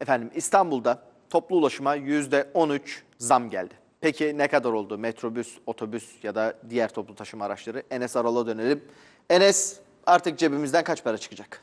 Efendim İstanbul'da toplu ulaşıma %13 zam geldi. Peki ne kadar oldu metrobüs, otobüs ya da diğer toplu taşıma araçları? Enes Aral'a dönelim. Enes artık cebimizden kaç para çıkacak?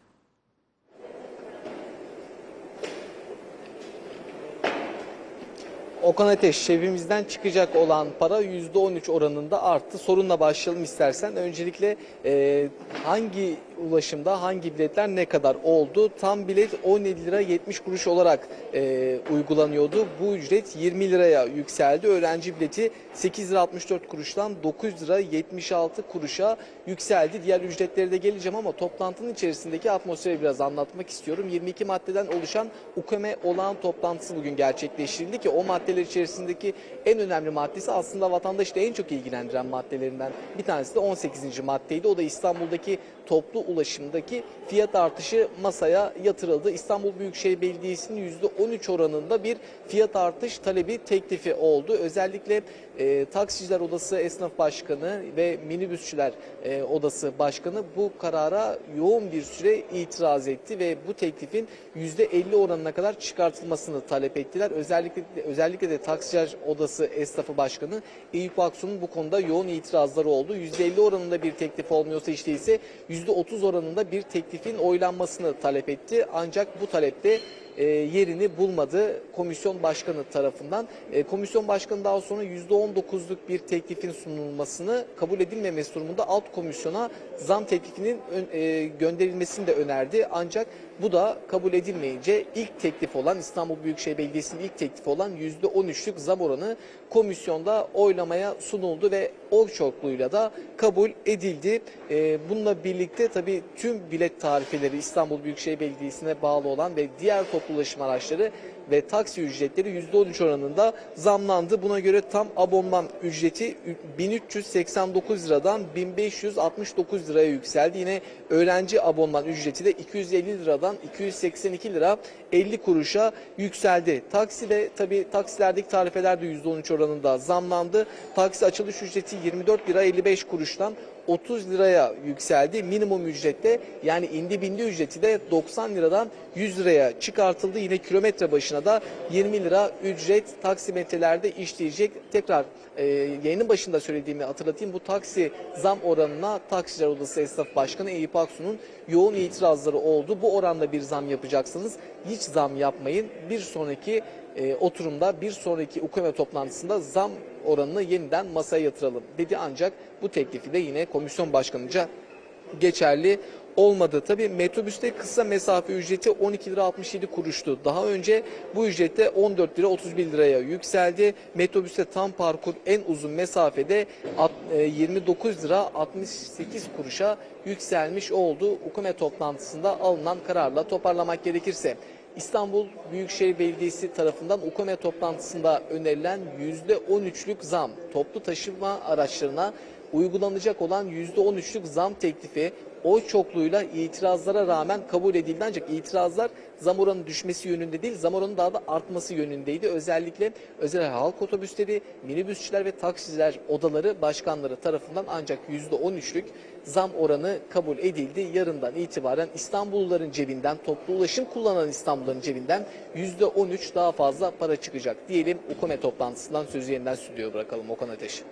Okan Ateş cebimizden çıkacak olan para %13 oranında arttı. Sorunla başlayalım istersen. Öncelikle e, hangi ulaşımda hangi biletler ne kadar oldu? Tam bilet 17 lira 70 kuruş olarak e, uygulanıyordu. Bu ücret 20 liraya yükseldi. Öğrenci bileti 8 lira 64 kuruştan 9 lira 76 kuruşa yükseldi. Diğer ücretlere de geleceğim ama toplantının içerisindeki atmosferi biraz anlatmak istiyorum. 22 maddeden oluşan UKME olağan toplantısı bugün gerçekleştirildi ki o maddeler içerisindeki en önemli maddesi aslında vatandaşı da en çok ilgilendiren maddelerinden bir tanesi de 18. maddeydi. O da İstanbul'daki toplu ulaşımdaki fiyat artışı masaya yatırıldı. İstanbul Büyükşehir Belediyesi'nin %13 oranında bir fiyat artış talebi teklifi oldu. Özellikle e, Taksiciler Odası Esnaf Başkanı ve Minibüsçüler e, Odası Başkanı bu karara yoğun bir süre itiraz etti ve bu teklifin %50 oranına kadar çıkartılmasını talep ettiler. Özellikle özellikle de Taksiciler Odası Esnafı Başkanı Eyüp Aksu'nun bu konuda yoğun itirazları oldu. %50 oranında bir teklif olmuyorsa işte ise %30 oranında bir teklifin oylanmasını talep etti. Ancak bu talepte e, yerini bulmadı komisyon başkanı tarafından. E, komisyon başkanı daha sonra %19'luk bir teklifin sunulmasını kabul edilmemesi durumunda alt komisyona zam teklifinin e, gönderilmesini de önerdi. Ancak bu da kabul edilmeyince ilk teklif olan İstanbul Büyükşehir Belediyesi'nin ilk teklifi olan %13'lük zam oranı komisyonda oylamaya sunuldu ve oy çokluğuyla da kabul edildi. E, bununla birlikte tabii tüm bilet tarifeleri İstanbul Büyükşehir Belediyesi'ne bağlı olan ve diğer toplu ulaşım araçları ve taksi ücretleri %13 oranında zamlandı. Buna göre tam abonman ücreti 1389 liradan 1569 liraya yükseldi. Yine öğrenci abonman ücreti de 250 liradan 282 lira 50 kuruşa yükseldi. Taksi de tabii taksilerdeki tarifeler de %13 oranında zamlandı. Taksi açılış ücreti 24 lira 55 kuruştan 30 liraya yükseldi. Minimum ücrette yani indi bindi ücreti de 90 liradan 100 liraya çıkartıldı. Yine kilometre başına da 20 lira ücret taksimetrelerde işleyecek. Tekrar e, yayının başında söylediğimi hatırlatayım. Bu taksi zam oranına Taksiciler Odası Esnaf Başkanı Eyüp Aksu'nun yoğun itirazları oldu. Bu oranda bir zam yapacaksınız. Hiç zam yapmayın. Bir sonraki e, oturumda bir sonraki UKM toplantısında zam oranını yeniden masaya yatıralım dedi ancak bu teklifi de yine komisyon başkanınca geçerli olmadı. Tabii metrobüste kısa mesafe ücreti 12 lira 67 kuruştu. Daha önce bu ücrette 14 lira 31 liraya yükseldi. Metrobüste tam parkur en uzun mesafede at- e, 29 lira 68 kuruşa yükselmiş oldu. UKME toplantısında alınan kararla toparlamak gerekirse İstanbul Büyükşehir Belediyesi tarafından UKME toplantısında önerilen %13'lük zam toplu taşıma araçlarına uygulanacak olan %13'lük zam teklifi oy çokluğuyla itirazlara rağmen kabul edildi. Ancak itirazlar zam oranının düşmesi yönünde değil, zam oranının daha da artması yönündeydi. Özellikle özel halk otobüsleri, minibüsçüler ve taksiciler odaları başkanları tarafından ancak %13'lük zam oranı kabul edildi. Yarından itibaren İstanbulluların cebinden, toplu ulaşım kullanan İstanbulluların cebinden %13 daha fazla para çıkacak diyelim. UKME toplantısından sözü yeniden stüdyoya bırakalım Okan Ateş.